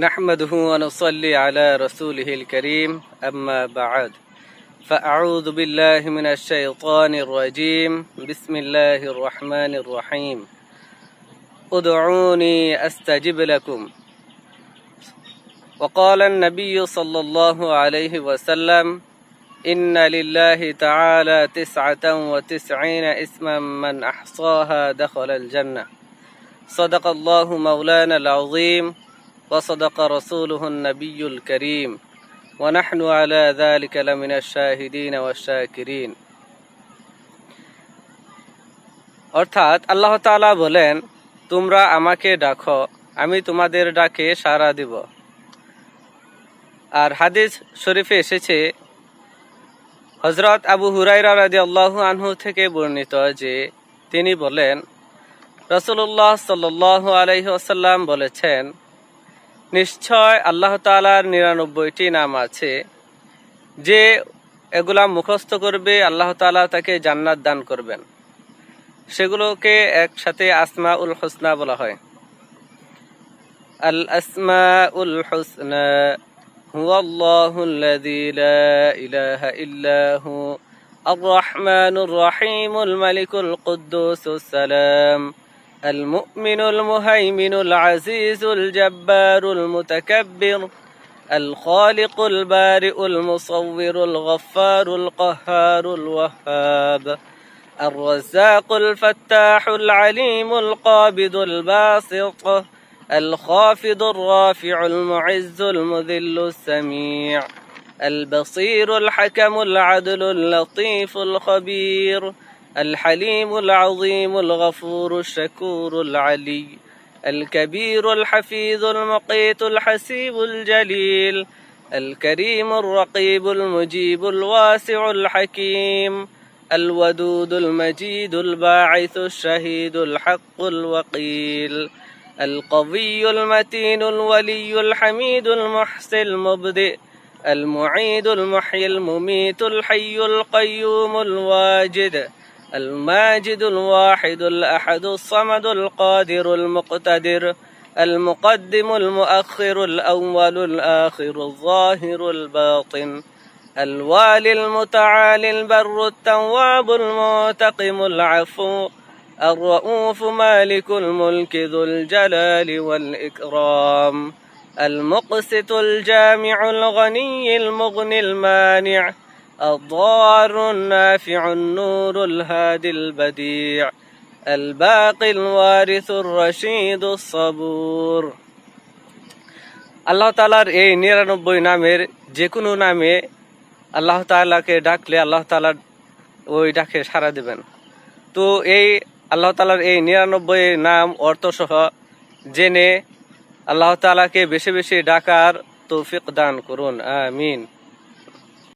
نحمده ونصلي على رسوله الكريم أما بعد. فأعوذ بالله من الشيطان الرجيم. بسم الله الرحمن الرحيم. ادعوني أستجب لكم. وقال النبي صلى الله عليه وسلم إن لله تعالى تسعة وتسعين اسما من أحصاها دخل الجنة. صدق الله مولانا العظيم. وصدق رسوله النبي الكريم ونحن على ذلك لمن الشاهدين والشاكرين অর্থাৎ আল্লাহ তাআলা বলেন তোমরা আমাকে ডাকো আমি তোমাদের ডাকে সাড়া দিব আর হাদিস শরীফে এসেছে হজরত আবু হুরাইরা রাজি আল্লাহ আনহু থেকে বর্ণিত যে তিনি বলেন রসুল্লাহ সাল আলহি আসাল্লাম বলেছেন নিশ্চয় আল্লাহ তালার নিরানব্বইটি নাম আছে যে এগুলা মুখস্থ করবে আল্লাহ তালা তাকে জান্নাত দান করবেন সেগুলোকে একসাথে আসমা উল হোসনা বলা হয় আল আসমা উল হোসনা هو الله الذي لا إله إلا هو الرحمن الرحيم الملك القدوس السلام المؤمن المهيمن العزيز الجبار المتكبر الخالق البارئ المصور الغفار القهار الوهاب الرزاق الفتاح العليم القابض الباسط الخافض الرافع المعز المذل السميع البصير الحكم العدل اللطيف الخبير الحليم العظيم الغفور الشكور العلي الكبير الحفيظ المقيت الحسيب الجليل الكريم الرقيب المجيب الواسع الحكيم الودود المجيد الباعث الشهيد الحق الوقيل القوي المتين الولي الحميد المحسن المبدئ المعيد المحيي المميت الحي القيوم الواجد الماجد الواحد الأحد الصمد القادر المقتدر المقدم المؤخر الأول الآخر الظاهر الباطن الوالي المتعالي البر التواب المنتقم العفو الرؤوف مالك الملك ذو الجلال والإكرام المقسط الجامع الغني المغني المانع الضار النافع النور الهادي البديع الباقي الوارث الرشيد الصبور আল্লাহ তালার এই নিরানব্বই নামের যে কোনো নামে আল্লাহ তালাকে ডাকলে আল্লাহ তালার ওই ডাকে সাড়া দেবেন তো এই আল্লাহ তালার এই নিরানব্বই নাম অর্থসহ জেনে আল্লাহ তালাকে বেশি বেশি ডাকার তৌফিক দান করুন আমিন